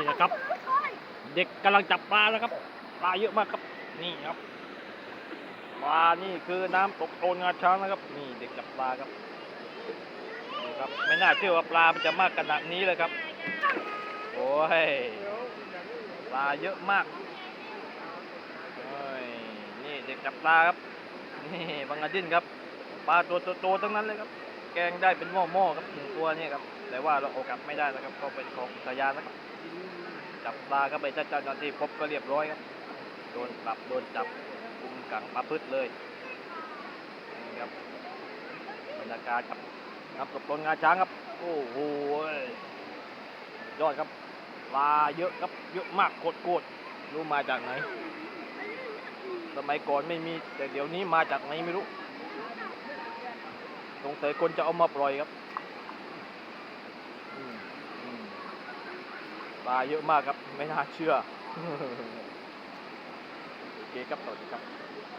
นี่นะครับ เด็กกำลังจับปลาแล้วครับ ปลาเยอะมากครับ นี่ครับ ปลา นี่คือน้ำตกโตนงาช้างนะครับ นี่เด็กจับปลาครับนี่ครับ ไม่น่าเชื่อว่าปลา มันจะมากขนาดนี้เลยครับ โอ้ย ปลาเยอะมากนี่เด็กจับปลาครับ นี่บางอาดินครับ ปลาตัวโตๆทั้งนั้นเลยครับ แกงได้เป็นหม้อๆครับหนึ่งตัวเนี่ยครับ แต่ว่าเราเอกลับไม่ได้นะครับ ก็เป็นของอุทยานนะครับ จับปลาก็ไปเจ้าหน้าที่พบก็เรียบร้อยครับ โดนปรับโดนจับกุมขังประพฤติเลยนี่ครับบรรยากาศครับครับกับต้นงาช้างครับ โอ้โหยอดครับ ปลาเยอะครับเยอะมากโคตรโคตรรู้มาจากไหน สมัยก่อนไม่มีแต่เดี๋ยวนี้มาจากไหนไม่รู้ งสัยคนจะเอามาปล่อยครับปลาเยอะมากครับ ไม่น่าเชื่อ โอเคครับสวัสดีครับ